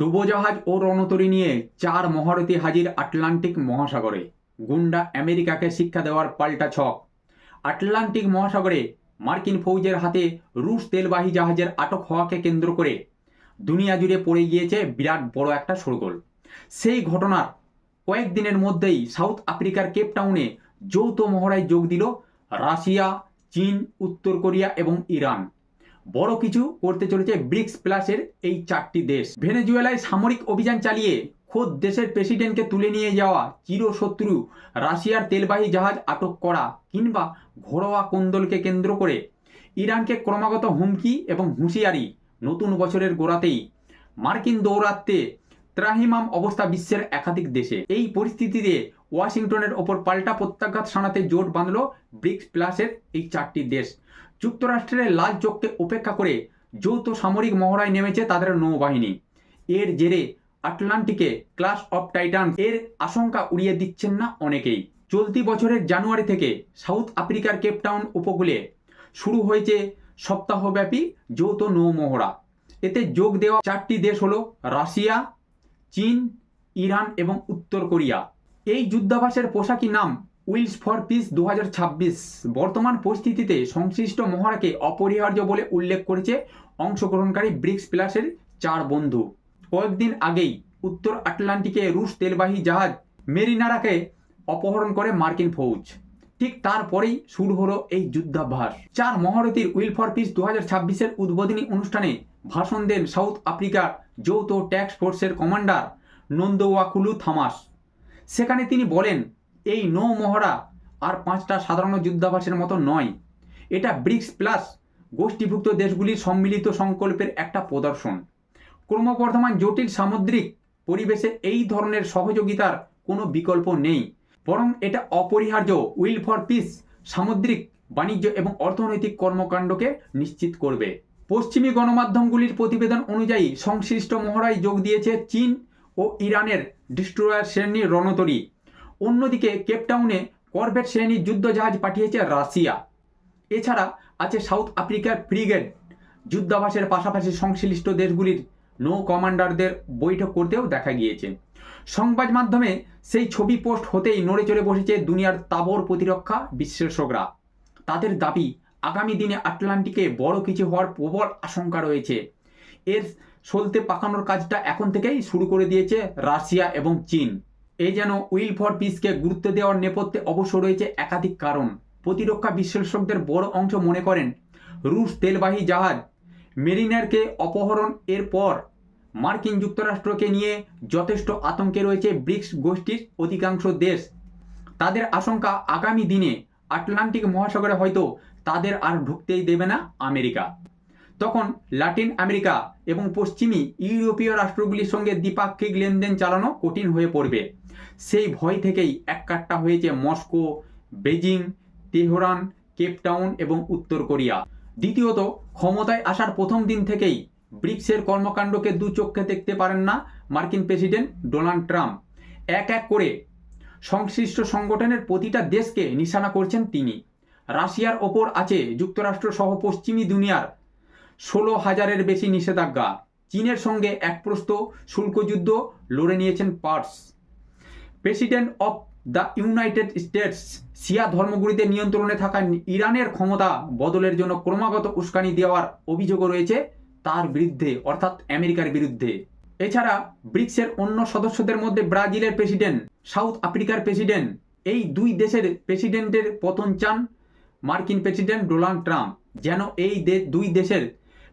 ডুবোজাহাজ ও রণতরী নিয়ে চার মহারথী হাজির আটলান্টিক মহাসাগরে। গুন্ডা আমেরিকাকে শিক্ষা দেওয়ার পাল্টা ছক। আটলান্টিক মহাসাগরে মার্কিন ফৌজের হাতে রুশ তেলবাহী জাহাজের আটক হওয়াকে কেন্দ্র করে দুনিয়া জুড়ে পড়ে গিয়েছে বিরাট বড় একটা শোরগোল। সেই ঘটনার কয়েকদিনের মধ্যেই সাউথ আফ্রিকার কেপটাউনে যৌথ মহড়ায় যোগ দিল রাশিয়া, চীন, উত্তর কোরিয়া এবং ইরান। বড় কিছু করতে চলেছে ব্রিক্স প্লাসের এই চারটি দেশ। ভেনেজুয়েলায় সামরিক অভিযান চালিয়ে খোদ দেশের প্রেসিডেন্টকে তুলে নিয়ে যাওয়া চিরশত্রু রাশিয়ার তেলবাহী জাহাজ আটক করা কিংবা ঘরোয়া কোন্দলকে কেন্দ্র করে ইরানকে ক্রমাগত হুমকি এবং হুঁশিয়ারি নতুন বছরের গোড়াতেই। মার্কিন দৌরাত্মে ত্রাহিমাম অবস্থা বিশ্বের একাধিক দেশে। এই পরিস্থিতিতে ওয়াশিংটনের ওপর পাল্টা প্রত্যাঘাত শানাতে জোট বাঁধল ব্রিক্স প্লাসের এই চারটি দেশ। যুক্তরাষ্ট্রের লাল চোখকে উপেক্ষা করে যৌথ সামরিক মহড়ায় নেমেছে তাদের নৌবাহিনী। এর জেরে আটলান্টিকে ক্লাস অফ টাইটান এর আশঙ্কা উড়িয়ে দিচ্ছেন না অনেকেই। চলতি বছরের জানুয়ারি থেকে সাউথ আফ্রিকার কেপটাউন উপকূলে শুরু হয়েছে সপ্তাহব্যাপী যৌথ নৌ মহড়া এতে যোগ দেওয়া চারটি দেশ হলো রাশিয়া, চীন, ইরান এবং উত্তর কোরিয়া। এই যুদ্ধাভাসের পোশাকি নাম উইলস ফর পিস দু হাজার ছাব্বিশ। বর্তমান পরিস্থিতিতে সংশ্লিষ্ট মহড়াকে অপরিহার্য বলে উল্লেখ করেছে অংশগ্রহণকারী ব্রিক্স প্লাসের চার বন্ধু। কয়েকদিন আগেই উত্তর আটলান্টিকে রুশ তেলবাহী জাহাজ মেরিনারাকে অপহরণ করে মার্কিন ফৌজ। ঠিক তারপরেই শুরু হলো এই যুদ্ধাভ্যাস। চার মহারথীর উইল ফর পিস দু হাজার ছাব্বিশের উদ্বোধনী অনুষ্ঠানে ভাষণ দেন সাউথ আফ্রিকার যৌথ ট্যাক্স ফোর্সের কমান্ডার নন্দওয়াকুলু থামাস। সেখানে তিনি বলেন এই নৌ মহড়া আর পাঁচটা সাধারণ যুদ্ধাভাসের মতো নয়। এটা ব্রিক্স প্লাস গোষ্ঠীভুক্ত দেশগুলির সম্মিলিত সংকল্পের একটা প্রদর্শন। ক্রমবর্ধমান জটিল সামুদ্রিক পরিবেশে এই ধরনের সহযোগিতার কোনো বিকল্প নেই। বরং এটা অপরিহার্য উইল ফর পিস সামুদ্রিক বাণিজ্য এবং অর্থনৈতিক কর্মকাণ্ডকে নিশ্চিত করবে। পশ্চিমী গণমাধ্যমগুলির প্রতিবেদন অনুযায়ী সংশ্লিষ্ট মহড়ায় যোগ দিয়েছে চীন ও ইরানের ডিস্ট্রয়ার শ্রেণির রণতরী। অন্যদিকে কেপটাউনে করভেট শ্রেণির যুদ্ধজাহাজ পাঠিয়েছে রাশিয়া। এছাড়া আছে সাউথ আফ্রিকার ব্রিগেড যুদ্ধাভাসের পাশাপাশি সংশ্লিষ্ট দেশগুলির নৌ কমান্ডারদের বৈঠক করতেও দেখা গিয়েছে। সংবাদ মাধ্যমে সেই ছবি পোস্ট হতেই নড়ে চড়ে বসেছে দুনিয়ার তাবর প্রতিরক্ষা বিশ্লেষকরা। তাদের দাবি, আগামী দিনে আটলান্টিকে বড় কিছু হওয়ার প্রবল আশঙ্কা রয়েছে। এর সলতে পাকানোর কাজটা এখন থেকেই শুরু করে দিয়েছে রাশিয়া এবং চীন। এই যেন উইল ফর পিসকে গুরুত্ব দেওয়ার নেপথ্যে অবশ্য রয়েছে একাধিক কারণ। প্রতিরক্ষা বিশ্লেষকদের বড় অংশ মনে করেন, রুশ তেলবাহী জাহাজ মেরিনারকে অপহরণ এর পর মার্কিন যুক্তরাষ্ট্রকে নিয়ে যথেষ্ট আতঙ্কে রয়েছে ব্রিক্স গোষ্ঠীর অধিকাংশ দেশ। তাদের আশঙ্কা আগামী দিনে আটলান্টিক মহাসাগরে হয়তো তাদের আর ঢুকতেই দেবে না আমেরিকা। তখন লাতিন আমেরিকা এবং পশ্চিমী ইউরোপীয় রাষ্ট্রগুলির সঙ্গে দ্বিপাক্ষিক লেনদেন চালানো কঠিন হয়ে পড়বে। সেই ভয় থেকেই এককাট্টা হয়েছে মস্কো বেজিং তেহরান কেপটাউন এবং উত্তর কোরিয়া। দ্বিতীয়ত, ক্ষমতায় আসার প্রথম দিন থেকেই ব্রিক্সের কর্মকাণ্ডকে দু চোখে দেখতে পারেন না মার্কিন প্রেসিডেন্ট ডোনাল্ড ট্রাম্প। এক এক করে সংশ্লিষ্ট সংগঠনের প্রতিটা দেশকে নিশানা করছেন তিনি। রাশিয়ার ওপর আছে যুক্তরাষ্ট্র সহ পশ্চিমী দুনিয়ার ষোলো হাজারের বেশি নিষেধাজ্ঞা। চীনের সঙ্গে একপ্রস্ত শুল্কযুদ্ধ লড়ে নিয়েছেন purse. President of the United States শিয়া ধর্মগুলিতে নিয়ন্ত্রণে থাকা ইরানের ক্ষমতা বদলের জন্য ক্রমাগত উস্কানি দেওয়ার অভিযোগও রয়েছে তার বিরুদ্ধে, অর্থাৎ আমেরিকার বিরুদ্ধে। এছাড়া ব্রিক্সের অন্য সদস্যদের মধ্যে ব্রাজিলের প্রেসিডেন্ট, সাউথ আফ্রিকার প্রেসিডেন্ট, এই দুই দেশের প্রেসিডেন্টের পতন চান মার্কিন প্রেসিডেন্ট ডোনাল্ড ট্রাম্প। যেন এই দুই দেশের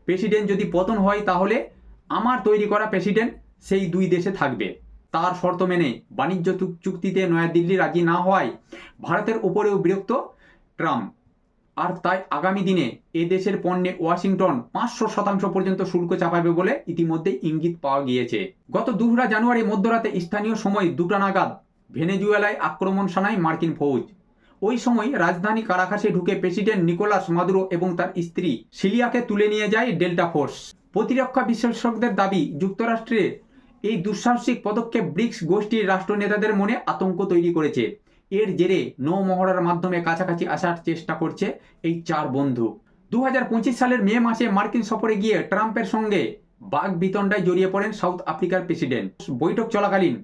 প্রেসিডেন্ট যদি পতন হয় তাহলে আমার তৈরি করা প্রেসিডেন্ট সেই দুই দেশে থাকবে। তার শর্ত মেনে বাণিজ্য চুক্তিতে নয়াদিল্লি রাজি না হওয়ায় ভারতের উপরেও বিরক্ত ট্রাম্প। আর তাই আগামী দিনে এ দেশের পণ্যে ওয়াশিংটন পাঁচশো শতাংশ পর্যন্ত শুল্ক চাপাবে বলে ইতিমধ্যে ইঙ্গিত পাওয়া গিয়েছে। গত দুহরা জানুয়ারি মধ্যরাতে স্থানীয় সময় দুটা নাগাদ ভেনেজুয়েলায় আক্রমণ শানায় মার্কিন ফৌজ। ওই সময় রাজধানী কারাকাশে ঢুকে প্রেসিডেন্ট নিকোলাস মাদুরো এবং তার স্ত্রী সিলিয়াকে তুলে নিয়ে যায় ডেল্টা ফোর্স। প্রতিরক্ষা বিশ্লেষকদের দাবি যুক্তরাষ্ট্রের এই দুঃসাহসিক পদক্ষেপ ব্রিক্স গোষ্ঠীর রাষ্ট্রনেতাদের মনে আতঙ্ক তৈরি করেছে। এর জেরে নৌ মহড়ার মাধ্যমে কাছাকাছি আসার চেষ্টা করছে এই চার বন্ধু। দু হাজার পঁচিশ সালের মে মাসে মার্কিন সফরে গিয়ে ট্রাম্পের সঙ্গে বাঘ বিতণ্ডায় জড়িয়ে পড়েন সাউথ আফ্রিকার প্রেসিডেন্ট। বৈঠক চলাকালীন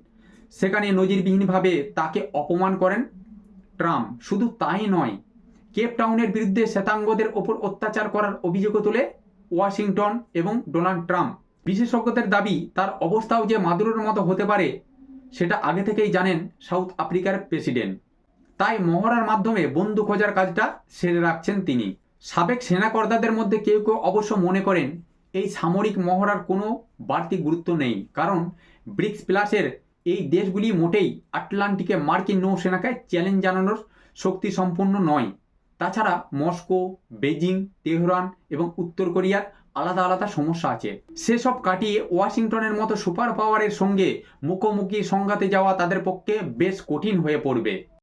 সেখানে নজিরবিহীনভাবে তাকে অপমান করেন ট্রাম্প। শুধু তাই নয়, কেপ টাউনের বিরুদ্ধে শ্বেতাঙ্গদের ওপর অত্যাচার করার অভিযোগও তোলে ওয়াশিংটন এবং ডোনাল্ড ট্রাম্প। বিশেষজ্ঞদের দাবি, তার অবস্থাও যে মাদুরের মতো হতে পারে, সেটা আগে থেকেই জানেন সাউথ আফ্রিকার প্রেসিডেন্ট। তাই মহড়ার মাধ্যমে বন্ধু খোঁজার কাজটা সেরে রাখছেন তিনি। সাবেক সেনাকর্তাদের মধ্যে কেউ কেউ অবশ্য মনে করেন, এই সামরিক মহড়ার কোনো বাড়তি গুরুত্ব নেই, কারণ ব্রিক্স প্লাসের এই দেশগুলি মোটেই আটলান্টিকে মার্কিন নৌসেনাকে চ্যালেঞ্জ জানানোর শক্তি সম্পন্ন নয়। তাছাড়া মস্কো বেজিং তেহরান এবং উত্তর কোরিয়ার আলাদা আলাদা সমস্যা আছে। সেসব কাটিয়ে ওয়াশিংটনের মতো সুপার পাওয়ারের সঙ্গে মুখোমুখি সংঘাতে যাওয়া তাদের পক্ষে বেশ কঠিন হয়ে পড়বে।